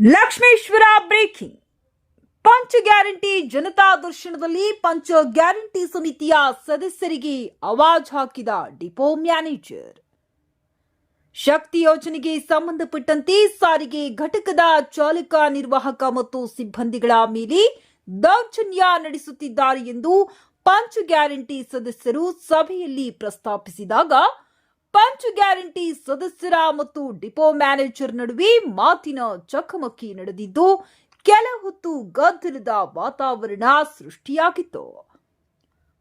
Lakshmeshwar breaking. ಪಂಚ guarantee ಜನತಾ ದರ್ಶನದಲ್ಲಿ ಪಂಚ ಗ್ಯಾರಂಟಿ ಸಮಿತಿಯ ಸದಸ್ಯರಿಗೆ ಅವಾಜ್ ಹಾಕಿದ ಡಿಪೋ ಮ್ಯಾನೇಜರ್. ಶಕ್ತಿ ಯೋಜನೆಗೆ ಸಂಬಂಧಪಟ್ಟಂತೆ ಸಾರಿಗೆ ಘಟಕದ ಚಾಲಕ ನಿರ್ವಾಹಕ ಮತ್ತು ಸಿಬ್ಬಂದಿಗಳ ಮೇಲೆ ದೌರ್ಜನ್ಯ ನಡೆಸುತ್ತಿದ್ದಾರೆ ಎಂದು ಪಂಚ ಗ್ಯಾರಂಟಿ ಸದಸ್ಯರು ಸಭೆಯಲ್ಲಿ ಪ್ರಸ್ತಾಪಿಸಿದಾಗ ಪಂಚ ಗ್ಯಾರಂಟಿ ಸದಸ್ಯರ ಮತ್ತು ಡಿಪೋ ಮ್ಯಾನೇಜರ್ ನಡುವೆ ಮಾತಿನ ಚಕಮಕಿ ನಡೆದಿದ್ದು, ಕೆಲ ಹೊತ್ತು ಗದ್ದಲದ ವಾತಾವರಣ ಸೃಷ್ಟಿಯಾಗಿತ್ತು.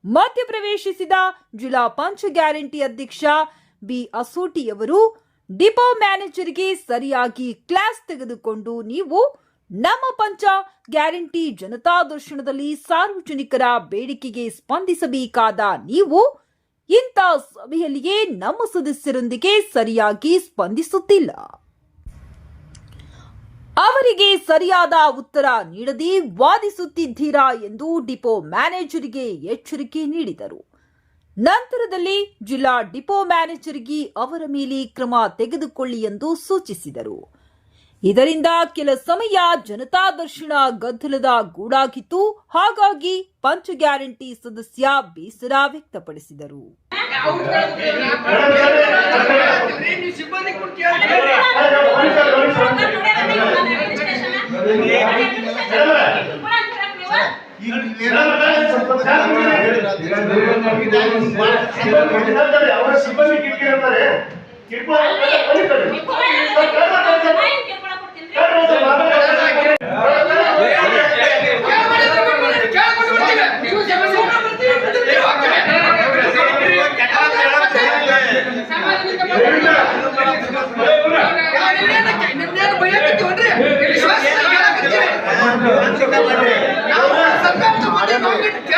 ಮಧ್ಯಪ್ರವೇಶಿಸಿದ ಜಿಲ್ಲಾ ಪಂಚ ಗ್ಯಾರಂಟಿ ಅಧ್ಯಕ್ಷ ಬಿ. ಅಸೋಟಿಯವರು ಡಿಪೋ ಮ್ಯಾನೇಜರ್ಗೆ ಸರಿಯಾಗಿ ಕ್ಲಾಸ್ ತೆಗೆದುಕೊಂಡು ನೀವು ನಮ್ಮ ಪಂಚ ಗ್ಯಾರಂಟಿ ಜನತಾ ದರ್ಶನದಲ್ಲಿ ಸಾರ್ವಜನಿಕರ ಬೇಡಿಕೆಗೆ ಸ್ಪಂದಿಸಬೇಕಾದ ನೀವು ಇಂಥ ಸಭೆಯಲ್ಲಿಯೇ ನಮ್ಮ ಸದಸ್ಯರೊಂದಿಗೆ ಸರಿಯಾಗಿ ಸ್ಪಂದಿಸುತ್ತಿಲ್ಲ. ಅವರಿಗೆ ಸರಿಯಾದ ಉತ್ತರ ನೀಡದೆ ವಾದಿಸುತ್ತಿದ್ದೀರಾ ಎಂದು ಡಿಪೋ ಮ್ಯಾನೇಜರ್ಗೆ ಎಚ್ಚರಿಕೆ ನೀಡಿದರು. ನಂತರದಲ್ಲಿ ಜಿಲ್ಲಾ ಡಿಪೋ ಮ್ಯಾನೇಜರ್ಗೆ ಅವರ ಮೇಲೆ ಕ್ರಮ ತೆಗೆದುಕೊಳ್ಳಿ ಎಂದು ಸೂಚಿಸಿದರು. ಇದರಿಂದ ಕೆಲ ಸಮಯ ಜನತಾ ದರ್ಶನ ಗದ್ದಲದ ಗೂಡಾಗಿತ್ತು. ಹಾಗಾಗಿ ಪಂಚ ಗ್ಯಾರಂಟಿ ಸದಸ್ಯ ಬೇಸರ ವ್ಯಕ್ತಪಡಿಸಿದರು. ಸಿಬ್ಬಂದಿ ಸರ್ಕಾರ